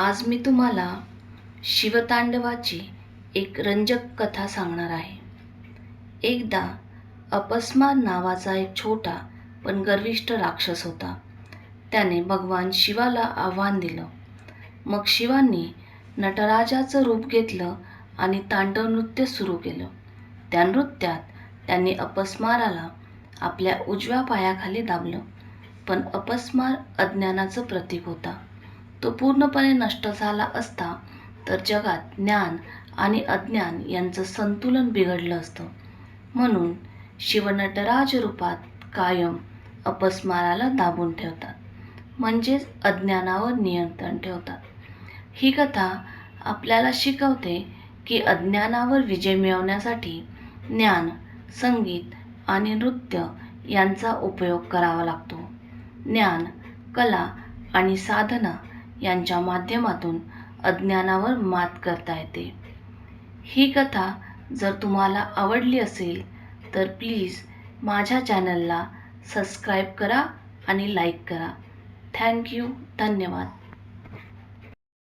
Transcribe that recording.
आज मी तुम्हाला शिवतांडवाची एक रंजक कथा सांगणार आहे. एकदा अपस्मार नावाचा एक छोटा पण गर्विष्ठ राक्षस होता. त्याने भगवान शिवाला आव्हान दिलं. मग शिवांनी नटराजाचं रूप घेतलं आणि तांडव नृत्य सुरू केलं. त्या नृत्यात त्यांनी अपस्माराला आपल्या उजव्या पायाखाली दाबलं. पण अपस्मार अज्ञानाचं प्रतीक होता. तो पूर्णपणे नष्ट झाला असता तर जगात ज्ञान आणि अज्ञान यांचं संतुलन बिघडलं असतं. म्हणून शिवनटराज रूपात कायम अपस्माराला दाबून ठेवतात म्हणजेच अज्ञानावर नियंत्रण ठेवतात. ही कथा आपल्याला शिकवते की अज्ञानावर विजय मिळवण्यासाठी ज्ञान संगीत आणि नृत्य यांचा उपयोग करावा लागतो. ज्ञान कला आणि साधना यांच्या माध्यमातून अज्ञानावर मात करता येते. ही कथा जर तुम्हाला आवडली असेल तर प्लीज माझ्या चॅनलला सबस्क्राईब करा आणि लाईक करा. थँक्यू धन्यवाद.